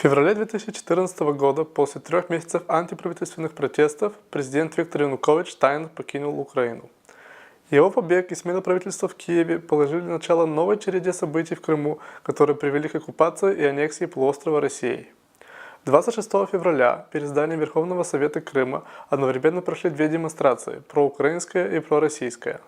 В феврале 2014 года, после трех месяцев антиправительственных протестов, президент Виктор Янукович тайно покинул Украину. Его побег и смена правительства в Киеве положили начало новой череде событий в Крыму, которые привели к оккупации и аннексии полуострова Россией. 26 февраля перед зданием Верховного Совета Крыма одновременно прошли две демонстрации – проукраинская и пророссийская.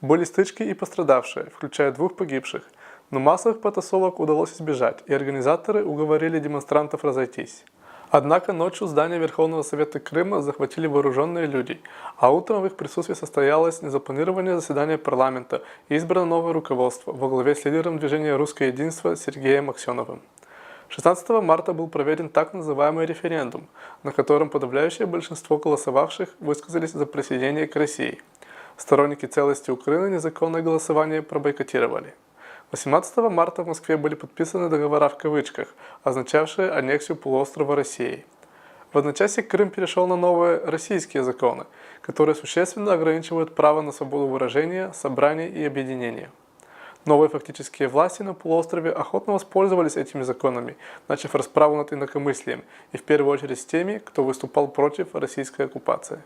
Были стычки и пострадавшие, включая двух погибших – но массовых потасовок удалось избежать, и организаторы уговорили демонстрантов разойтись. Однако ночью здание Верховного Совета Крыма захватили вооруженные люди, а утром в их присутствии состоялось незапланированное заседание парламента и избрано новое руководство во главе с лидером движения «Русское единство» Сергеем Аксеновым. 16 марта был проведен так называемый референдум, на котором подавляющее большинство голосовавших высказались за присоединение к России. Сторонники целости Украины незаконное голосование пробойкотировали. 18 марта в Москве были подписаны договора в кавычках, означавшие аннексию полуострова России. В одночасье Крым перешел на новые российские законы, которые существенно ограничивают право на свободу выражения, собраний и объединения. Новые фактические власти на полуострове охотно воспользовались этими законами, начав расправу над инакомыслием, и в первую очередь с теми, кто выступал против российской оккупации.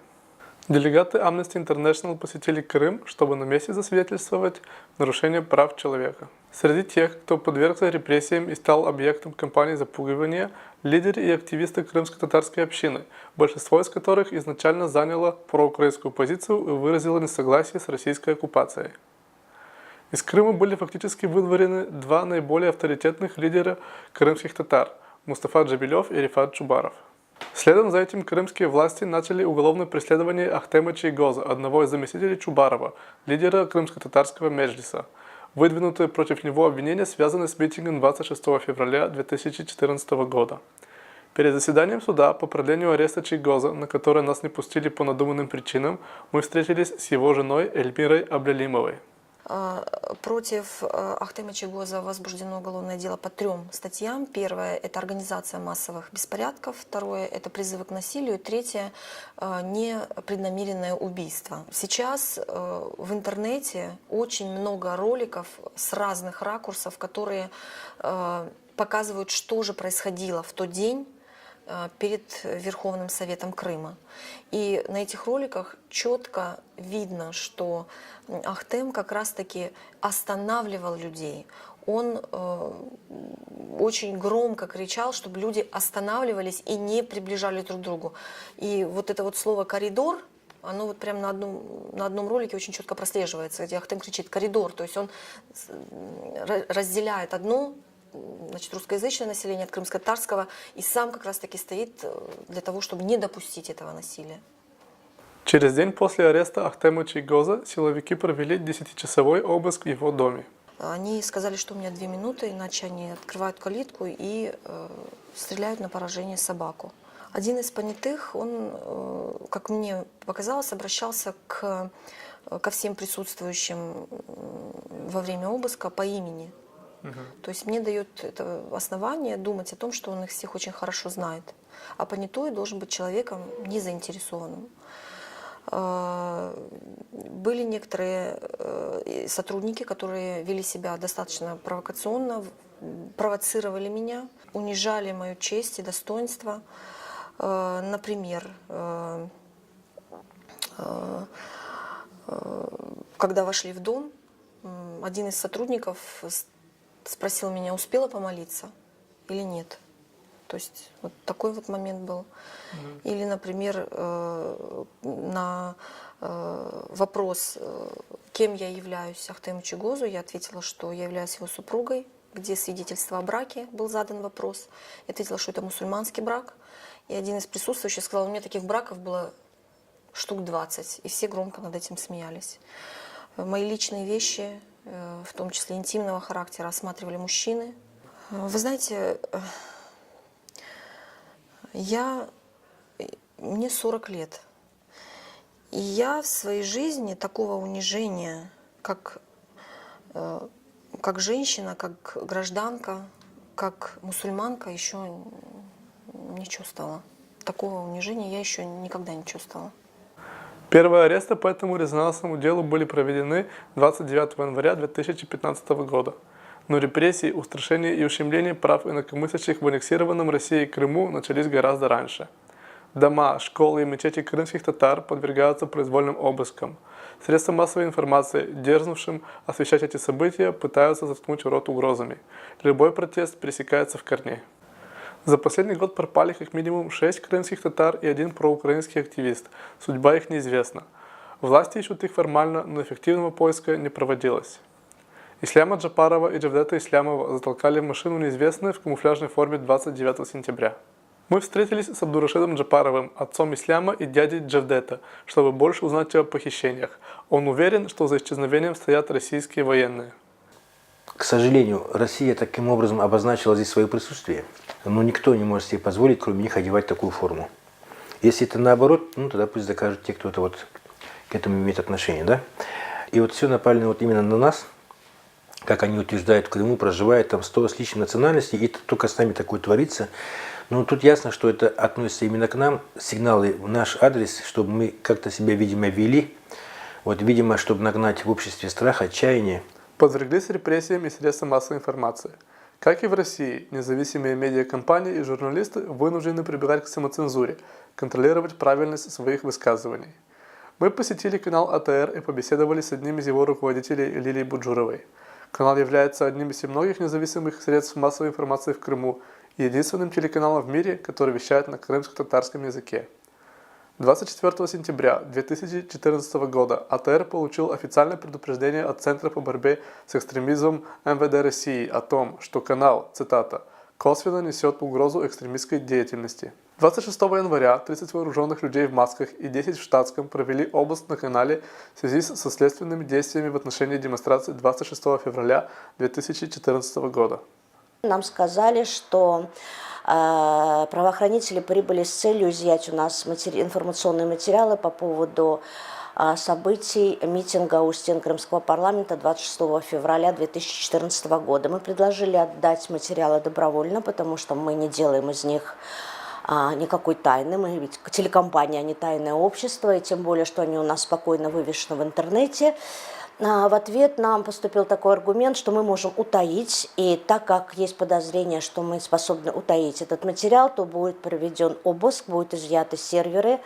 Делегаты Amnesty International посетили Крым, чтобы на месте засвидетельствовать нарушение прав человека. Среди тех, кто подвергся репрессиям и стал объектом кампании запугивания, лидеры и активисты крымско-татарской общины, большинство из которых изначально заняло проукраинскую позицию и выразило несогласие с российской оккупацией. Из Крыма были фактически выдворены два наиболее авторитетных лидера крымских татар – Мустафа Джабилев и Рифат Чубаров. Следом за этим крымские власти начали уголовное преследование Ахтема Чайгоза, одного из заместителей Чубарова, лидера крымско-татарского меджлиса. Выдвинутые против него обвинения связаны с митингом 26 февраля 2014 года. Перед заседанием суда по продлению ареста Чайгоза, на которое нас не пустили по надуманным причинам, мы встретились с его женой Эльмирой Аблялимовой. А, Против а, Ахтема Чегоза возбуждено уголовное дело по трем статьям. Первое – это организация массовых беспорядков. Второе – это призывы к насилию. Третье – непреднамеренное убийство. Сейчас в интернете очень много роликов с разных ракурсов, которые показывают, что же происходило в тот день, перед Верховным Советом Крыма. И на этих роликах четко видно, что Ахтем как раз-таки останавливал людей. Он э, очень громко кричал, чтобы люди останавливались и не приближали друг к другу. И вот это вот слово «коридор», оно вот прямо на одном, на одном ролике очень четко прослеживается, где Ахтем кричит «коридор», то есть он разделяет одно значит, русскоязычное население от крымско-татарского и сам как раз-таки стоит э, для того, чтобы не допустить этого насилия. Через день после ареста Ахтема Чайгоза силовики провели 10-часовой обыск в его доме. Они сказали, что у меня две минуты, иначе они открывают калитку и э, стреляют на поражение собаку. Один из понятых, он, э, как мне показалось, обращался к, э, ко всем присутствующим во время обыска по имени. Угу. То есть мне дает это основание думать о том, что он их всех очень хорошо знает. А понятой должен быть человеком незаинтересованным. А, были некоторые э, сотрудники, которые вели себя достаточно провокационно, провоцировали меня, унижали мою честь и достоинство. А, например, э, э, когда вошли в дом, один из сотрудников спросил меня, успела помолиться или нет. То есть вот такой вот момент был. Угу. Или, например, э, на э, вопрос, э, кем я являюсь Ахтему Чигозу, я ответила, что я являюсь его супругой, где свидетельство о браке был задан вопрос. Я ответила, что это мусульманский брак. И один из присутствующих сказал, у меня таких браков было штук 20, и все громко над этим смеялись. Мои личные вещи, в том числе интимного характера, осматривали мужчины. Вы знаете, я, мне 40 лет. И я в своей жизни такого унижения, как, э, как женщина, как гражданка, как мусульманка, еще не чувствовала. Такого унижения я еще никогда не чувствовала. Первые аресты по этому резонансному делу были проведены 29 января 2015 года. Но репрессии, устрашение и ущемление прав инакомыслящих в аннексированном Россией Крыму начались гораздо раньше. Дома, школы и мечети крымских татар подвергаются произвольным обыскам. Средства массовой информации, дерзнувшим освещать эти события, пытаются заткнуть рот угрозами. Любой протест пресекается в корне. За последний год пропали как минимум 6 крымских татар и один проукраинский активист. Судьба их неизвестна. Власти ищут их формально, но эффективного поиска не проводилось. Исляма Джапарова и Джавдета Ислямова затолкали в машину неизвестные в камуфляжной форме 29 сентября. Мы встретились с Абдурашидом Джапаровым, отцом Исляма и дядей Джавдета, чтобы больше узнать о похищениях. Он уверен, что за исчезновением стоят российские военные. Сожалению, Россия таким образом обозначила здесь свое присутствие, но никто не может себе позволить, кроме них, одевать такую форму. Если это наоборот, ну тогда пусть докажут те, кто это вот к этому имеет отношение, да? И вот все направлено вот именно на нас, как они утверждают, в Крыму проживает там 100 с лишним национальностей, и только с нами такое творится. Но тут ясно, что это относится именно к нам, сигналы в наш адрес, чтобы мы как-то себя, видимо, вели, вот, видимо, чтобы нагнать в обществе страх, отчаяние, Подверглись репрессиям и средства массовой информации. Как и в России, независимые медиакомпании и журналисты вынуждены прибегать к самоцензуре, контролировать правильность своих высказываний. Мы посетили канал АТР и побеседовали с одним из его руководителей Лилией Буджуровой. Канал является одним из немногих независимых средств массовой информации в Крыму и единственным телеканалом в мире, который вещает на крымско-татарском языке. 24 сентября 2014 года АТР получил официальное предупреждение от Центра по борьбе с экстремизмом МВД России о том, что канал, цитата, косвенно несет угрозу экстремистской деятельности. 26 января 30 вооруженных людей в масках и 10 в штатском провели обыск на канале в связи со следственными действиями в отношении демонстрации 26 февраля 2014 года. Нам сказали, что правоохранители прибыли с целью изъять у нас матери- информационные материалы по поводу э, событий митинга у стен Крымского парламента 26 февраля 2014 года. Мы предложили отдать материалы добровольно, потому что мы не делаем из них а, никакой тайны. Мы ведь телекомпания, а не тайное общество, и тем более, что они у нас спокойно вывешены в интернете. А, В ответ нам поступил такой аргумент, что мы можем утаить, и так как есть подозрение, что мы способны утаить этот материал, то будет проведен обыск, будут изъяты серверы,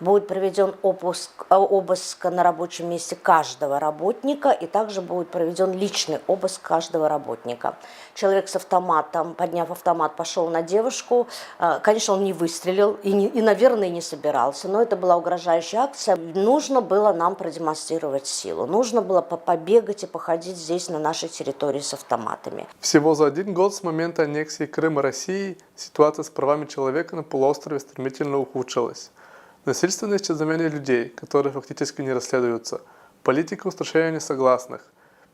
будет проведен обыск, э, обыск на рабочем месте каждого работника, и также будет проведен личный обыск каждого работника. Человек с автоматом, подняв автомат, пошел на девушку. Э, Конечно, он не выстрелил и, не- и, наверное, не собирался, но это была угрожающая акция. Нужно было нам продемонстрировать силу, нужно было по- побегать и походить здесь на нашей территории с автоматами. Всего за один год с момента аннексии Крыма России ситуация с правами человека на полуострове стремительно ухудшилась. Насильственное исчезновение людей, которые фактически не расследуются, политика устрашения несогласных,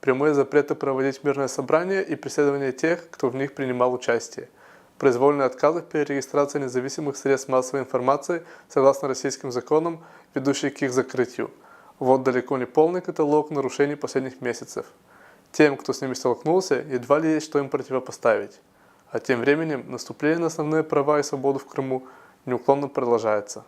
прямые запреты проводить мирное собрание и преследование тех, кто в них принимал участие, произвольные отказы в перерегистрации независимых средств массовой информации согласно российским законам, ведущие к их закрытию. Вот далеко не полный каталог нарушений последних месяцев. Тем, кто с ними столкнулся, едва ли есть что им противопоставить. А тем временем наступление на основные права и свободу в Крыму неуклонно продолжается.